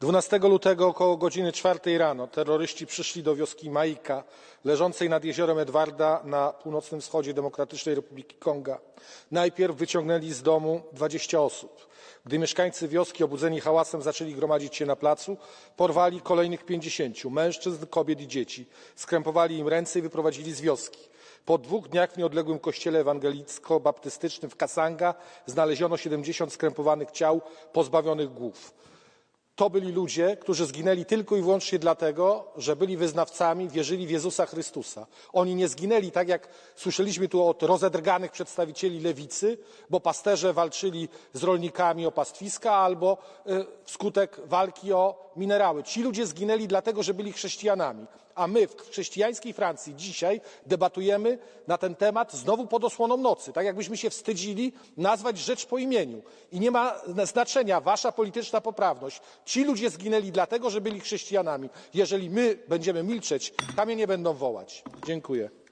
12 lutego około godziny 4 rano terroryści przyszli do wioski Maika, leżącej nad jeziorem Edwarda na północnym wschodzie Demokratycznej Republiki Konga. Najpierw wyciągnęli z domu 20 osób. Gdy mieszkańcy wioski obudzeni hałasem zaczęli gromadzić się na placu, porwali kolejnych 50 mężczyzn, kobiet i dzieci. Skrępowali im ręce i wyprowadzili z wioski. Po dwóch dniach w nieodległym kościele ewangelicko-baptystycznym w Kasanga znaleziono 70 skrępowanych ciał pozbawionych głów. To byli ludzie, którzy zginęli tylko i wyłącznie dlatego, że byli wyznawcami, wierzyli w Jezusa Chrystusa. Oni nie zginęli tak, jak słyszeliśmy tu od rozedrganych przedstawicieli lewicy, bo pasterze walczyli z rolnikami o pastwiska albo y, wskutek walki o minerały. Ci ludzie zginęli dlatego, że byli chrześcijanami. A my w chrześcijańskiej Francji dzisiaj debatujemy na ten temat znowu pod osłoną nocy, tak jakbyśmy się wstydzili nazwać rzecz po imieniu. I nie ma znaczenia wasza polityczna poprawność. Ci ludzie zginęli dlatego, że byli chrześcijanami. Jeżeli my będziemy milczeć, kamienie będą wołać. Dziękuję.